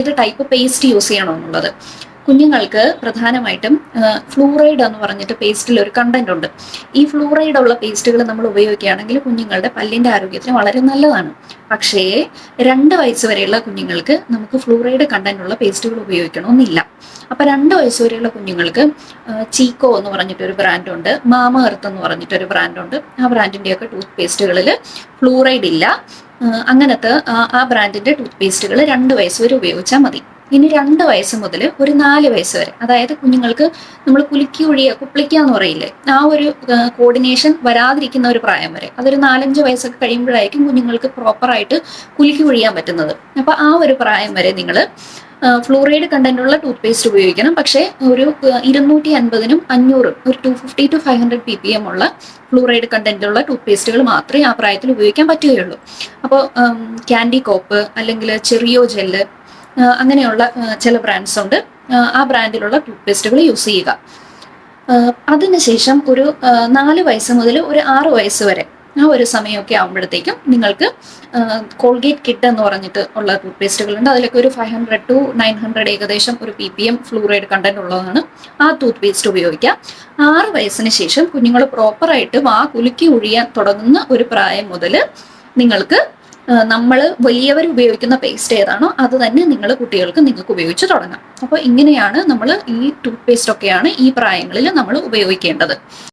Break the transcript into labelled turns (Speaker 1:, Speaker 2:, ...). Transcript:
Speaker 1: ഏത് type paste use ചെയ്യണമെന്നുള്ളത്. കുഞ്ഞുങ്ങൾക്ക് പ്രധാനമായിട്ടും ഫ്ലൂറൈഡ് എന്ന് പറഞ്ഞിട്ട് പേസ്റ്റിൽ ഒരു കണ്ടന്റ് ഉണ്ട്. ഈ ഫ്ലൂറൈഡ് ഉള്ള പേസ്റ്റുകൾ നമ്മൾ ഉപയോഗിക്കുകയാണെങ്കിൽ കുഞ്ഞുങ്ങളുടെ പല്ലിന്റെ ആരോഗ്യത്തിന് വളരെ നല്ലതാണ്. പക്ഷേ രണ്ട് വയസ്സ് വരെയുള്ള കുഞ്ഞുങ്ങൾക്ക് നമുക്ക് ഫ്ലൂറൈഡ് കണ്ടന്റ് ഉള്ള പേസ്റ്റുകൾ ഉപയോഗിക്കണമെന്നില്ല. അപ്പൊ രണ്ട് വയസ്സ് വരെയുള്ള കുഞ്ഞുങ്ങൾക്ക് ചീക്കോ എന്ന് പറഞ്ഞിട്ടൊരു ബ്രാൻഡുണ്ട് മാമ എർത്ത് എന്ന് പറഞ്ഞിട്ടൊരു ബ്രാൻഡുണ്ട് ആ ബ്രാൻഡിന്റെയൊക്കെ ടൂത്ത് പേസ്റ്റുകളിൽ ഫ്ലൂറൈഡ് ഇല്ല അങ്ങനത്തെ ആ- ബ്രാൻഡിന്റെ ടൂത്ത് പേസ്റ്റുകൾ രണ്ട് വയസ്സ് വരെ ഉപയോഗിച്ചാൽ മതി. ഇനി രണ്ട് വയസ്സ് മുതൽ ഒരു നാല് വയസ്സ് വരെ അതായത് കുഞ്ഞുങ്ങൾക്ക് നമ്മൾ കുലുക്കി ഒഴിയ കുപ്പിളിക്കുക എന്ന് പറയില്ലേ ആ ഒരു കോർഡിനേഷൻ വരാതിരിക്കുന്ന ഒരു പ്രായം വരെ. അതൊരു നാലഞ്ച് വയസ്സൊക്കെ കഴിയുമ്പോഴായിരിക്കും കുഞ്ഞുങ്ങൾക്ക് പ്രോപ്പറായിട്ട് കുലുക്കി ഒഴിയാൻ പറ്റുന്നത്. അപ്പൊ ആ ഒരു പ്രായം വരെ നിങ്ങൾ ഫ്ലൂറൈഡ് കണ്ടന്റുള്ള ടൂത്ത് പേസ്റ്റ് ഉപയോഗിക്കണം. പക്ഷേ ഒരു ഇരുന്നൂറ്റി അൻപതിനും അഞ്ഞൂറും ഒരു two fifty two five hundred P P M ഉള്ള ഫ്ലൂറൈഡ് കണ്ടന്റുള്ള ടൂത്ത് പേസ്റ്റുകൾ മാത്രമേ ആ പ്രായത്തിൽ ഉപയോഗിക്കാൻ പറ്റുകയുള്ളൂ. അപ്പോൾ ക്യാൻഡി കോപ്പ് അല്ലെങ്കിൽ ചെറിയോ ജെല്ല് അങ്ങനെയുള്ള ചില ബ്രാൻഡ്സ് ഉണ്ട്. ആ, ബ്രാൻഡിലുള്ള ടൂത്ത് പേസ്റ്റുകൾ യൂസ് ചെയ്യുക. അതിനുശേഷം ഒരു നാല് വയസ്സ് മുതൽ ഒരു ആറ് വയസ്സ് വരെ ആ ഒരു സമയമൊക്കെ ആകുമ്പോഴത്തേക്കും നിങ്ങൾക്ക് കോൾഗേറ്റ് കിഡ് എന്ന് പറഞ്ഞിട്ട് ഉള്ള ടൂത്ത് പേസ്റ്റുകളുണ്ട് അതിലൊക്കെ ഒരു five hundred two nine hundred ഏകദേശം ഒരു P P M fluoride content ഉള്ളതാണ്. ആ ടൂത്ത് പേസ്റ്റ് ഉപയോഗിക്കാം. ആറ് വയസ്സിന് ശേഷം കുഞ്ഞുങ്ങൾ പ്രോപ്പറായിട്ട് വാ കുലുക്കി ഒഴിയാൻ തുടങ്ങുന്ന ഒരു പ്രായം മുതൽ നിങ്ങൾക്ക് നമ്മൾ വലിയവർ ഉപയോഗിക്കുന്ന പേസ്റ്റ് ഏതാണോ അത് തന്നെ നിങ്ങൾ കുട്ടികൾക്ക് നിങ്ങൾക്ക് ഉപയോഗിച്ച് തുടങ്ങാം. അപ്പോൾ ഇങ്ങനെയാണ് നമ്മൾ ഈ ടൂത്ത് പേസ്റ്റ് ഒക്കെയാണ് ഈ പ്രായങ്ങളിൽ നമ്മൾ ഉപയോഗിക്കേണ്ടത്.